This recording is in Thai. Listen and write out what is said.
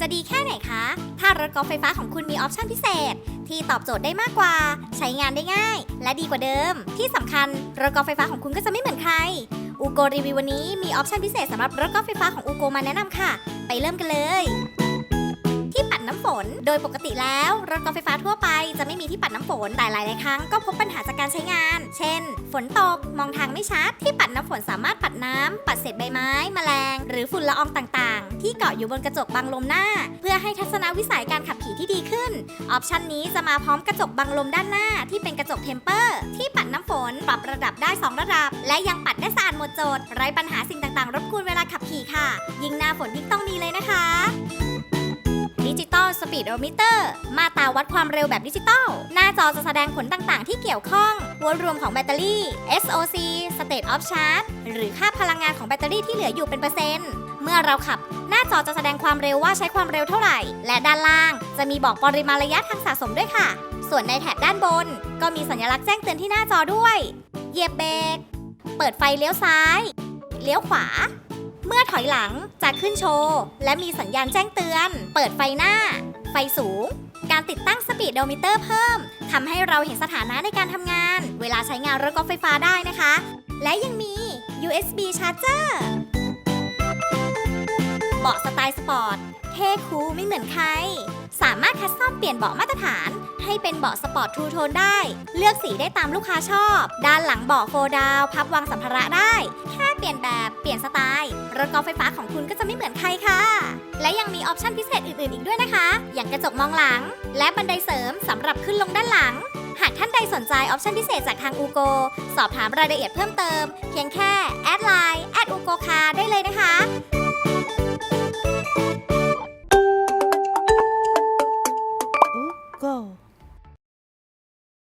จะดีแค่ไหนคะ ถ้ารถกอล์ฟไฟฟ้าของคุณมีออปชั่นพิเศษ ที่ตอบโจทย์ได้มากกว่า ใช้งานได้ง่าย และดีกว่าเดิม ที่สำคัญรถกอล์ฟไฟฟ้าของคุณก็จะไม่เหมือนใคร อูโกรีวิววันนี้มีออปชั่นพิเศษสำหรับรถกอล์ฟไฟฟ้าของอูโกมาแนะนำค่ะ ไปเริ่มกันเลย น โดยปกติแล้วรถกอล์ฟไฟฟ้าทั่วไปจะไม่มีที่ปัดน้ำฝน แต่หลายๆ ครั้งก็พบปัญหาจากการใช้งาน เช่น ฝนตก มองทางไม่ชัด ที่ปัดน้ำฝนสามารถปัดน้ำปัดเศษใบไม้ แมลง หรือฝุ่นละอองต่างๆ ที่เกาะอยู่บนกระจกบังลมหน้า เพื่อให้ทัศนวิสัยการขับขี่ที่ดีขึ้น ออปชันนี้จะมาพร้อมกระจกบังลมด้านหน้า ที่เป็นกระจกเทมเปอร์ ที่ปัดน้ำฝนปรับระดับได้ 2 ระดับ และยังปัดได้สะอาดหมดจดไร้ปัญหาสิ่งต่างๆ รบกวนเวลาขับขี่ค่ะ ยิ่งหน้าฝนยิ่งต้องมีเลยนะคะ ปีดโอมิเตอร์ มาตราวัดความเร็วแบบดิจิตอล หน้าจอจะแสดงผลต่างๆ ที่เกี่ยวข้องวลรวมของแบตเตอรี่ SOC State of Charge หรือค่าพลังงานของแบตเตอรี่ที่เหลืออยู่เป็นเปอร์เซ็นต์ เมื่อเราขับ หน้าจอจะแสดงความเร็วว่าใช้ความเร็วเท่าไหร่ และด้านล่างจะมีบอกปริมาณระยะทางสะสมด้วยค่ะ ส่วนในแถบด้านบน ก็มีสัญลักษณ์แจ้งเตือนที่หน้าจอด้วย เหยียบเบรก เปิดไฟเลี้ยวซ้าย เลี้ยวขวา เมื่อถอยหลังจะขึ้นโชว์ และมีสัญญาณแจ้งเตือน เปิดไฟหน้า ไฟสูง การติดตั้งสปีดโดมิเตอร์เพิ่มทำให้เราเห็นสถานะในการทำงาน เวลาใช้งานรถกอล์ฟไฟฟ้าได้นะคะ และยังมี USB Charger เหมือนใคร สามารถคัสตอมเปลี่ยนเบาะมาตรฐาน ให้เป็นเบาะสปอร์ตทูโทนได้ เลือกสีได้ตามลูกค้าชอบ ด้านหลังเบาะโฟดาว พับวางสัมภาระได้ แค่เปลี่ยนแบบเปลี่ยนสไตล์ รถกอล์ฟไฟฟ้าของคุณก็จะไม่เหมือนใครค่ะ และยังมีออปชั่นพิเศษอื่นๆ อีกด้วยนะคะ อย่างกระจกมองหลัง และบันไดเสริมสำหรับขึ้นลงด้านหลังหากท่านใดสนใจออปชั่นพิเศษจากทางอูโก สอบถามรายละเอียดเพิ่มเติม เพียงแค่แอดไล Go.